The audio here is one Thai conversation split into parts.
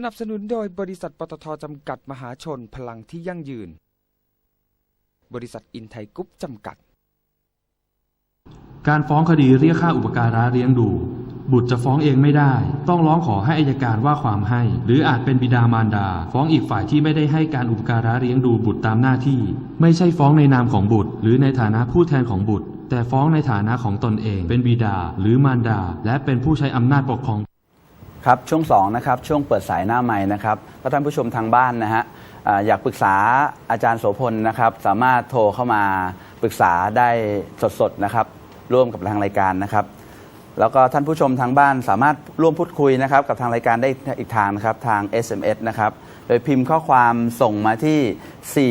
สนับสนุนโดยบริษัทปตทจำกัดมหาชนพลังที่ยั่งยืน บริษัทอินไทยกรุ๊ปจำกัด การฟ้องคดีเรียกค่าอุปการะเลี้ยงดู บุตรจะฟ้องเองไม่ได้ ต้องร้องขอให้อายการว่าความให้ หรืออาจเป็นบิดามารดา ฟ้องอีกฝ่ายที่ไม่ได้ให้การอุปการะเลี้ยงดูบุตรตามหน้าที่ ไม่ใช่ฟ้องในนามของบุตร หรือในฐานะผู้แทนของบุตร แต่ฟ้องในฐานะของตนเอง เป็นบิดา หรือมารดา และเป็นผู้ใช้อำนาจปกครอง ครับช่วง2นะครับช่วงเปิดสายหน้าใหม่นะครับถ้าท่านผู้ชมทางบ้านนะฮะอ่าอยากปรึกษาอาจารย์โสพลนะครับ สามารถโทรเข้ามาปรึกษาได้สดๆนะครับ ร่วมกับทางรายการนะครับ แล้วก็ท่านผู้ชมทางบ้านสามารถร่วมพูดคุยนะครับ กับทางรายการได้อีกทางนะครับทาง SMS นะครับ โดยพิมพ์ข้อความส่งมาที่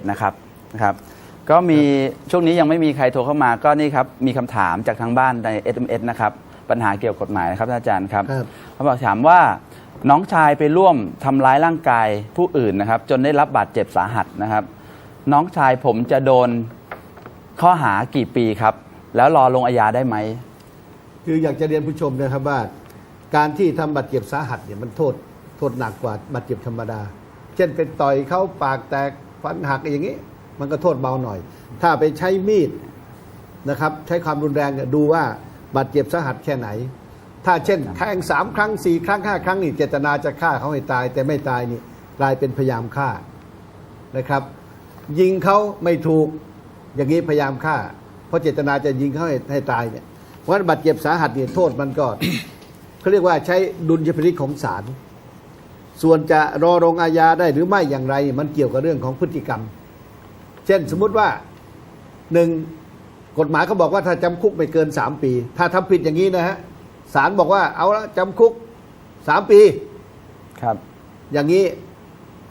4838377 นะครับนะครับก็มีช่วงนี้ยังไม่มีใครโทรเข้ามาก็นี่ครับมีคำถามจากทางบ้านใน SMS นะครับ ปัญหาเกี่ยวกับกฎหมายนะครับท่านอาจารย์ครับครับ เขาบอกถามว่าน้องชายไปร่วมทำร้ายร่างกายผู้อื่นนะครับ จนได้รับบาดเจ็บสาหัสนะครับ น้องชายผมจะโดนข้อหากี่ปีครับ แล้วรอลงอาญาได้ไหม คืออยากจะเรียนผู้ชมนะครับว่า การที่ทำบาดเจ็บสาหัสเนี่ยมันโทษโทษหนักกว่าบาดเจ็บธรรมดา เช่นเป็นต่อยเขาปากแตกฟันหักอย่างนี้ มันก็โทษเบาหน่อย ถ้าไปใช้มีดนะครับ ใช้ความรุนแรงเนี่ยดูว่า บาดเจ็บสาหัสแค่ไหน ถ้าเช่นแทงสามครั้งสี่ครั้งห้าครั้งนี่เจตนาจะฆ่าเขาให้ตาย แต่ไม่ตายนี่กลายเป็นพยายามฆ่านะครับ ยิงเขาไม่ถูกอย่างนี้พยายามฆ่า เพราะเจตนาจะยิงเขาให้ให้ตายเนี่ยเพราะฉะนั้นบาดเจ็บสาหัสเนี่ยโทษมันก็เขาเรียกว่าใช้ดุลยพินิจของศาลส่วนจะรอลงอาญาได้หรือไม่อย่างไร มันเกี่ยวกับเรื่องของพฤติกรรม เช่นสมมุติว่าหนึ่ง กฎหมายเขาบอกว่าถ้าจำคุกไม่เกินสามปี ถ้าทำผิดอย่างนี้นะฮะศาลบอกว่าเอาละจำคุกสามปีครับ อย่างนี้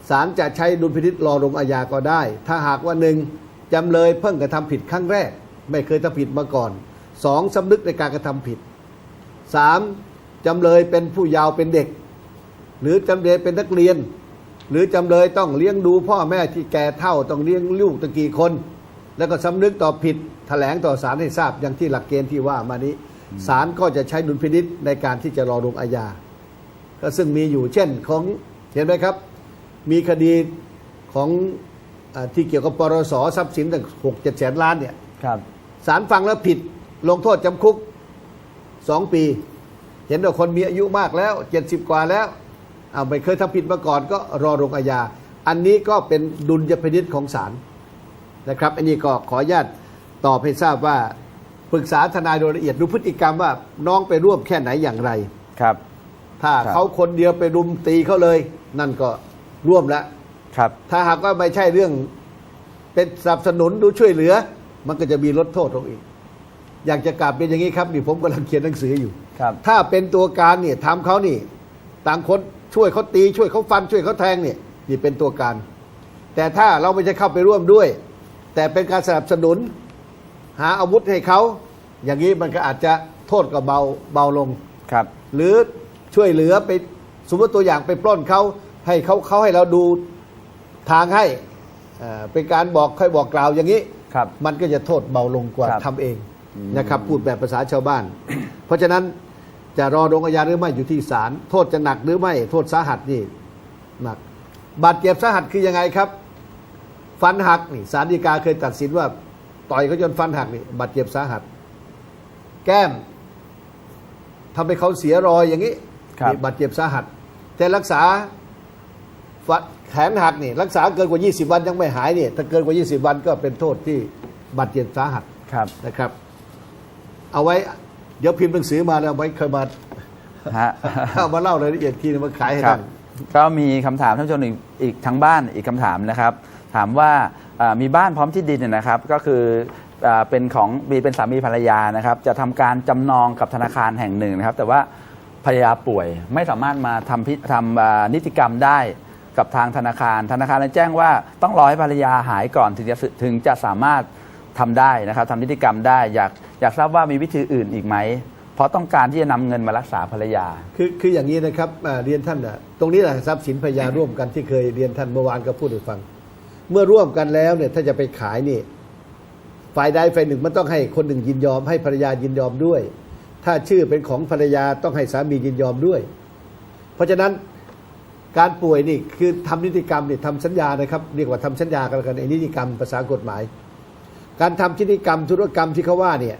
ศาลจะใช้ดุลพินิษรอลงอาญาก็ได้ ถ้าหากว่าหนึ่งจำเลยเพิ่งกระทำผิดครั้งแรก ไม่เคยทำผิดมาก่อนสองสำนึกในการกระทำผิดสามจำเลยเป็นผู้เยาว์เป็นเด็ก หรือจำเลยเป็นนักเรียน หรือจำเลยต้องเลี้ยงดูพ่อแม่ที่แก่เท่าต้องเลี้ยงลูกตั้งกี่คน แล้วก็สำนึกต่อผิดแถลงต่อศาลให้ทราบอย่างที่หลักเกณฑ์ที่ว่ามานี้ศาลก็จะใช้ดุลพินิษในการที่จะรอลงอาญาก็ซึ่งมีอยู่เช่นของเห็นไหมครับ มีคดีของอาที่เกี่ยวกับปรสทรัพย์สินตั้งหกเจ็ดแสนล้านเนี่ยครับศาลฟังแล้วผิดลงโทษจำคุกสองปี เห็นว่าคนมีอายุมากแล้วเจ็ดสิบกว่าแล้วเอาไม่เคยทำผิดมาก่อนก็รอลงอาญาอันนี้ก็เป็นดุลยพินิษของศาล นะครับ อันนี้ก็ขออนุญาตตอบให้ทราบว่าปรึกษาทนายโดยละเอียดดูพฤติกรรมว่าน้องไปร่วมแค่ไหนอย่างไร ครับ ถ้าครับ เขาคนเดียวไปรุมตีเขาเลย นั่นก็ร่วมแล้ว ครับ ถ้าหากว่าไม่ใช่เรื่องเป็นสนับสนุนดูช่วยเหลือ มันก็จะมีลดโทษลงอีก อยากจะกลับเป็นอย่างนี้ครับนี่ผมกำลังเขียนหนังสืออยู่ ครับ ถ้าเป็นตัวการเนี่ยทำเขานี่ ต่างคนช่วยเขาตีช่วยเขาฟันช่วยเขาแทงเนี่ยนี่เป็นตัวการ แต่ถ้าเราไม่ใช่เข้าไปร่วมด้วย แต่เป็นการสนับสนุน หาอาวุธให้เขา อย่างนี้มันก็อาจจะโทษก็เบาเบาลง ครับ หรือช่วยเหลือไปสมมติตัวอย่างไปปล้นเขาให้เขาเขาให้เราดูทางให้เอ่อเป็นการบอกค่อยบอกกล่าวอย่างนี้ ครับ มันก็จะโทษเบาลงกว่าครับทำเองอืม นะครับ พูดแบบภาษาชาวบ้าน เพราะฉะนั้นจะรอลงอาญาหรือไม่อยู่ที่ศาลโทษจะหนักหรือไม่ โทษสาหัสนี่หนักบาดเจ็บสาหัสคือยังไงครับ ฟันหักนี่ศาลฎีกาเคยตัดสินว่า ต่อยเขาจนฟันหักนี่บาดเจ็บสาหัส แก้มทำให้เขาเสียรอยอย่างนี้ครับนี่บาดเจ็บสาหัส แต่รักษาฟันแขนหักนี่รักษาเกินกว่า 20 วันยังไม่หายนี่ถ้าเกินกว่า 20 วันก็เป็นโทษที่บาดเจ็บสาหัสครับนะครับ เอาไว้ เดี๋ยวพิมพ์หนังสือมาแล้วไว้เคยมาฮะเอามาเล่ารายละเอียดทีนึงมาขายให้ครัท่าบน ก็มีคำถามท่านผู้ชมอีกอีกทางบ้านอีกคำถามนะครับ ถามว่ามีบ้านพร้อมที่ดินเนยนะครับ ก็คืออเป็นของมีเป็นสามีภรรยานะครับ จะทำการจำนองกับธนาคารแห่งหนึ่งนะครับ แต่ว่าภรรยาป่วยไม่สามารถมาทำพิทำนิติกรรมได้กับทางธนาคาร ธนาคารเลยแจ้งว่าต้องรอให้ภรรยาหายก่อนถึงจะถึงจะสามารถทำได้นะครับทำนิติกรรมได้อยากอยากทราบว่ามีวิธีอื่นอีกไหม เพราะต้องการที่จะนำเงินมารักษาภรรยา คือคืออย่างนี้นะครับอ่าเรียนท่านนะตรงนี้แหละทรัพย์สินพยาร่วมกันที่เคยเรียนท่านเมื่อวานก็พูดให้ฟัง เมื่อร่วมกันแล้วเนี่ยถ้าจะไปขายนี่ฝ่ายใดฝ่ายหนึ่งมันต้องให้คนหนึ่งยินยอม ให้ภรรยายินยอมด้วย ถ้าชื่อเป็นของภรรยาต้องให้สามียินยอมด้วย เพราะฉะนั้นการป่วยนี่คือทำนิติกรรมนี่ทำสัญญานะครับเรียกว่าทำสัญญากันแล้วกันไอ้นิติกรรมภาษากฎหมาย การทำนิติกรรมธุรกรรมที่เขาว่าเนี่ย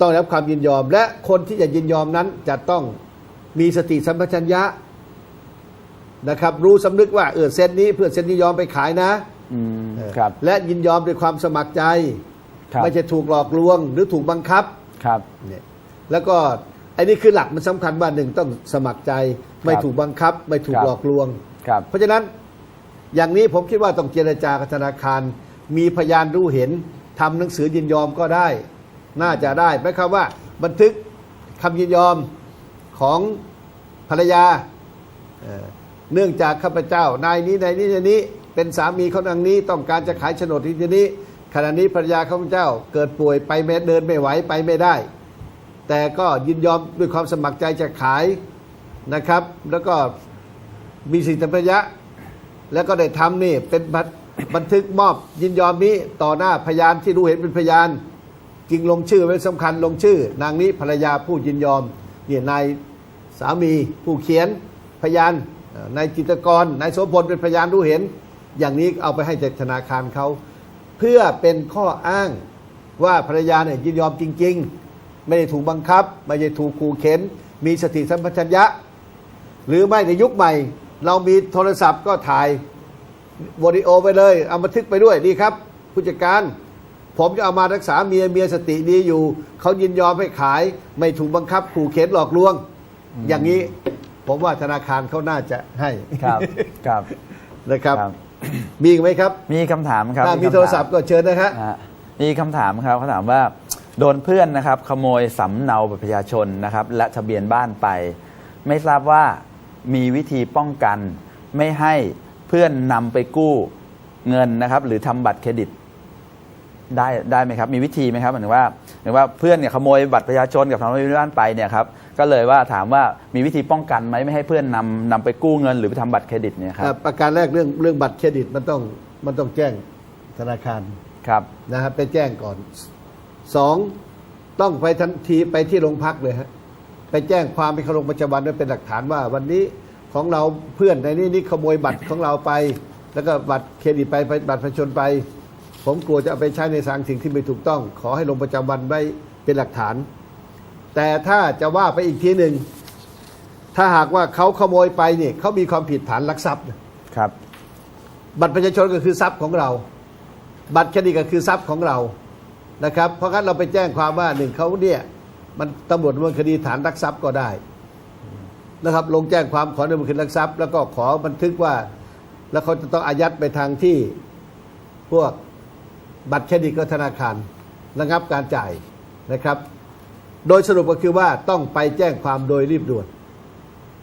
ต้องได้รับความยินยอม และคนที่จะยินยอมนั้นจะต้องมีสติสัมปชัญญะนะครับ รู้สำนึกว่าเออเซ็นนี้เพื่อเซ็นนี้ยอมไปขายนะอืมเออครับ และยินยอมด้วยความสมัครใจครับไม่ใช่ถูกหลอกลวงหรือถูกบังคับครับเนี่ยแล้วก็ไอ้นี่คือหลักมันสำคัญว่าหนึ่งต้องสมัครใจ ไม่ถูกบังคับ ไม่ถูกครับหลอกลวงครับ เพราะฉะนั้นอย่างนี้ผมคิดว่าต้องเจรจากับธนาคาร มีพยานรู้เห็นทำหนังสือยินยอมก็ได้ น่าจะได้หมายความว่า บันทึกคำยินยอมของภรรยา เนื่องจากข้าพเจ้านายนี้นายนี้นายนี้เป็นสามีเขาดังนี้ต้องการจะขายโฉนดที่นี้ ขณะนี้ภรรยาข้าพเจ้าเกิดป่วยไปไม่เดินไม่ไหวไปไม่ได้ แต่ก็ยินยอมด้วยความสมัครใจจะขายนะครับ แล้วก็มีสิทธิสัมปชัญญะแล้วก็ได้ทำนี่เป็นบันบันทึกมอบยินยอมนี้ต่อหน้าพยานที่รู้เห็นเป็นพยาน จริงลงชื่อไว้สำคัญลงชื่อ นางนี้ภรรยาผู้ยินยอมเนี่ยนายสามีผู้เขียนพยานนายจิตกรนายโสพลเป็นพยานรู้เห็น อย่างนี้เอาไปให้จากธนาคารเขาเพื่อเป็นข้ออ้างว่าภรรยาเนี่ยยินยอมจริง ๆ ไม่ได้ถูกบังคับ ไม่ได้ถูกขู่เข็น มีสติสัมปชัญญะ หรือไม่ในยุคใหม่ เรามีโทรศัพท์ก็ถ่ายวิดีโอไปเลย เอาบันทึกไปด้วยดีครับ ผู้จัดการ ผมจะเอามารักษาเมียเมียสติดีอยู่ เขายินยอมให้ขาย ไม่ถูกบังคับขู่เข็นหลอกลวง อย่างนี้ผมว่าธนาคารเขาน่าจะให้ครับครับนะครับครับมีอีกไหมครับ มีคำถามครับถ้ามีคำถโทรศัพท์ก็เชิญนะฮะนะฮะมีคำถามครับเขาถามว่า โดนเพื่อนนะครับ ขโมยสำเนาบัตรประชาชนนะครับ และทะเบียนบ้านไป ไม่ทราบว่ามีวิธีป้องกัน ไม่ให้เพื่อนนำไปกู้เงินนะครับ หรือทำบัตรเครดิต ได้ได้ไหมครับมีวิธีไหมครับหมายถึงว่าหมายถึงว่าเพื่อนเนี่ยขโมยบัตรประชาชนกับทำเงินบ้านไปเนี่ยครับก็เลยว่าถามว่ามีวิธีป้องกันไหมไม่ให้เพื่อนนำนำไปกู้เงิน หรือไปทำบัตรเครดิตเนี่ยครับอ่าประการแรกเรื่องเรื่องบัตรเครดิตมันต้องมันต้องแจ้งธนาคารครับนะฮะไปแจ้งก่อนสองต้องไปทันทีไปที่โรงพักเลยฮะไปแจ้งความไปเข้าลงประจำวันไว้เป็นหลักฐานว่า วันนี้ของเราเพื่อนในนี้นี่ขโมยบัตรของเราไป แล้วก็บัตรเครดิตไปไปบัตรประชาชนไป ผมกลัวจะเอาไปใช้ในทางสิ่งที่ไม่ถูกต้อง ขอให้ลงประจำวันไว้เป็นหลักฐาน แต่ถ้าจะว่าไปอีกทีหนึ่งถ้าหากว่าเขาขโมยไปเนี่ยเขามีความผิดฐานลักทรัพย์ครับ บัตรประชาชนก็คือทรัพย์ของเรา บัตรเครดิตก็คือทรัพย์ของเรานะครับ เพราะงั้นเราไปแจ้งความว่าหนึ่งเขาเนี่ยมันตำรวจดำเนินคดีฐานลักทรัพย์ก็ได้นะครับ ลงแจ้งความขอดำเนินคดีลักทรัพย์ แล้วก็ขอบันทึกว่า แล้วเขาจะต้องอายัดไปทางที่พวก บัตรเครดิตก็ธนาคารระงับการจ่ายนะครับ โดยสรุปก็คือว่าต้องไปแจ้งความโดยรีบด่วน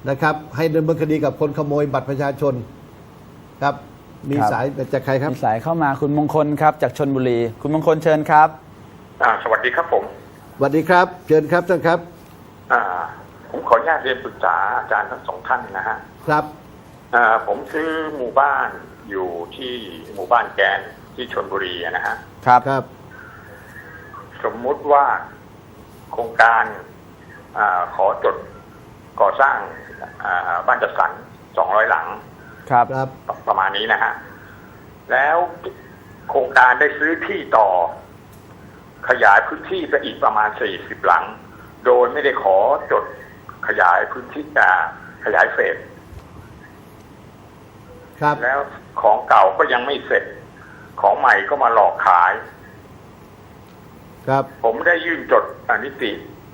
นะครับ ให้ดำเนินคดีกับคนขโมยบัตรประชาชนครับมีครับสายจากใครครับมีสายเข้ามาคุณมงคลครับ จากชนบุรี คุณมงคลเชิญครับอ่าสวัสดีครับผมสวัสดีครับ เชิญครับท่านครับอ่าผมขออนุญาตเรียนปรึกษาอาจารย์ทั้งสองท่านนะฮะครับอ่าผมซื้อหมู่บ้านอยู่ที่หมู่บ้านแกน ที่ชนบุรีอะนะฮะครับครับ สมมุติว่าโครงการอาขอจดก่อสร้างอ่าบ้านจัดสรรสองร้อยหลัง ครับครับประมาณนี้นะฮะแล้วโครงการได้ซื้อที่ต่อขยายพื้นที่ไปอีกประมาณสี่สิบหลัง โดยไม่ได้ขอจดขยายพื้นที่อ่าขยายเฟสครับแล้วของเก่าก็ยังไม่เสร็จ ของใหม่ก็มาหลอกขาย ครับ ผมได้ยื่นจดอนิติ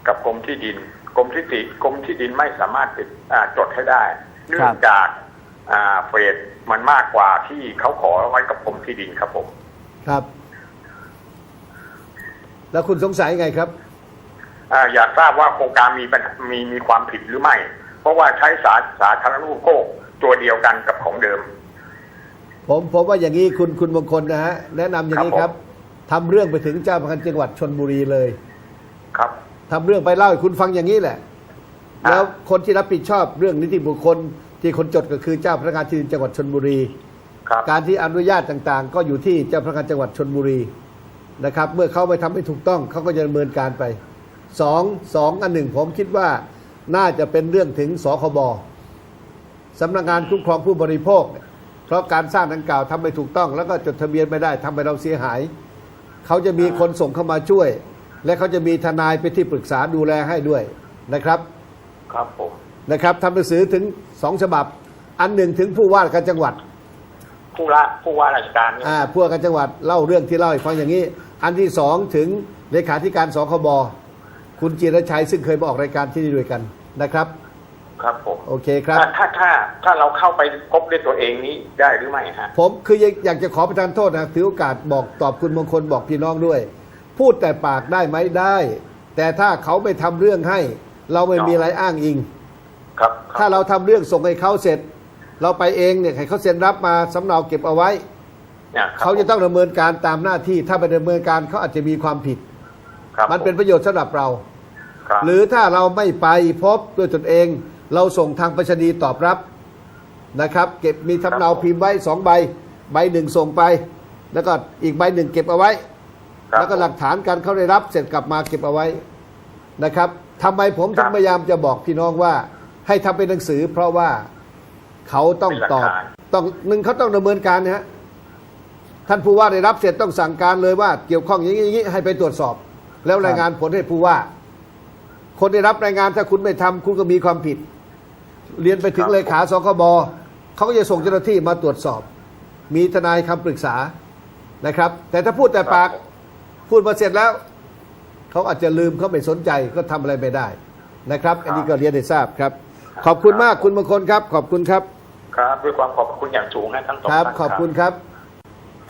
กับกรมที่ดินกรมที่ดินกรมที่ดินไม่สามารถติดอ่าจดให้ได้ เนื่องจากอ่าเฟสมันมากกว่าที่เขาขอไว้กับกรมที่ดินครับผมครับ แล้วคุณสงสัยไงครับอ่าอยากทราบว่าโครงการมีปัญหามีมีความผิดหรือไม่ เพราะว่าใช้สาสาธารณูปโภคตัวเดียวกันกับของเดิม ผมผมว่าอย่างนี้คุณคุณมงคลนะฮะแนะนำอย่างนี้ครับครับทำเรื่องไปถึงเจ้าพนักงานจังหวัดชนบุรีเลยครับ ทำเรื่องไปเล่าให้คุณฟังอย่างนี้แหละอ่าแล้วคนที่รับผิดชอบเรื่องนิติบุคคล ที่คนจดก็คือเจ้าพนักงานที่ดินจังหวัดชนบุรี ครับ การที่อนุญาตต่างๆ ก็อยู่ที่เจ้าพนักงานจังหวัดชนบุรีนะครับ เมื่อเขาไปทำให้ถูกต้องเขาก็จะดำเนินการไปสองสองอันหนึ่งผมคิดว่าน่าจะเป็นเรื่องถึงสคบสำนักงานคุ้มครองผู้บริโภคเนี่ยเพ ราะการสร้างดังกล่าวทำไม่ถูกต้อง แล้วก็จดทะเบียนไม่ได้ทำให้เราเสียหาย เขาจะมีคนส่งเข้ามาช่วย และเขาจะมีทนายไปนที่ปรึกษาดูแลให้ด้วยนะครับ ครับผมนะครับทำหนังสือถึงสองฉบับ อันหนึ่งถึงผู้ว่าการจังหวัด ผู้ละผู้ว่าราชการเนี่ยอ่าผู้ว่าการจังหวัดเล่าเรื่องที่เล่าให้ฟังอย่างนี้ อันที่สองถึงเลขาธิการสคบคุณจิรชัยซึ่งเคยมาออกรายการที่นี่ด้วยกันนะครับ ครับผมโอเคครับถ้าถ้าถ้าถ้าเราเข้าไปพบด้วยตัวเองนี้ได้หรือไม่ฮะผมคืออยากอยากจะขอประทานโทษนะถือโอกาสบอกตอบคุณมงคลบอกพี่น้องด้วย พูดแต่ปากได้ไหมได้ แต่ถ้าเขาไม่ทำเรื่องให้ เราไม่มีอะไรอ้างอิง ครับคบถ้าเราทำเรื่องส่งให้เขาเสร็จ เราไปเองเนี่ยให้เขาเซ็นรับมาสำเนาเก็บเอาไว้เนี่ยครับเขาจะต้องดำเนินการตามหน้าที่ถ้าไปดำเนินการเขาอาจจะมีความผิดครับมันเป็นประโยชน์สำหรับเราครับหรือถ้าเราไม่ไปพบด้วยตนเอง เราส่งทางไปรษณีย์ตอบรับนะครับ เก็บมีทำเนาพิมพ์ไว้สองใบ ใบหนึ่งส่งไป แล้วก็อีกใบหนึ่งเก็บเอาไว้ ครับแล้วก็หลักฐานการเขาได้รับเสร็จกลับมาเก็บเอาไว้นะครับทำไมผมถึคงรับพยายามจะบอกพี่น้องว่า ให้ทำเป็นหนังสือ เพราะว่าเขาต้องตอบเป็นหลักฐาน ต้องหนึ่งเขาต้องดำเนินการนะฮะท่านผู้ว่าได้รับเสร็จต้องสั่งการเลยว่า เกี่ยวข้องอย่างนี้อย่างนี้ให้ไปตรวจสอบ แล้วรายงานผลให้ผู้ว่า คนได้รับรายงานถ้าคุณไม่ทำคุณก็มีความผิด เรียนไปถึงเลขาสคบเขาก็จะส่งเจ้าหน้าที่มาตรวจสอบ มีทนายคำปรึกษานะครับ แต่ถ้าพูดแต่ปากพูดมาเสร็จแล้ว เขาอาจจะลืมเขาไม่สนใจก็ทำอะไรไม่ได้นะครับ อันนี้ก็เรียนให้ทราบครับ ขอบคุณมากคุณมงคลครับ ขอบคุณครับ ครับด้วยความขอบคุณอย่างสูงนะทั้งสองครับท่านขอบคุณครับ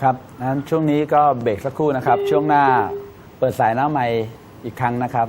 ครับนั้นช่วงนี้ก็เบรกสักครู่นะครับ ช่วงหน้าเปิดสายหน้าใหม่อีกครั้งนะครับ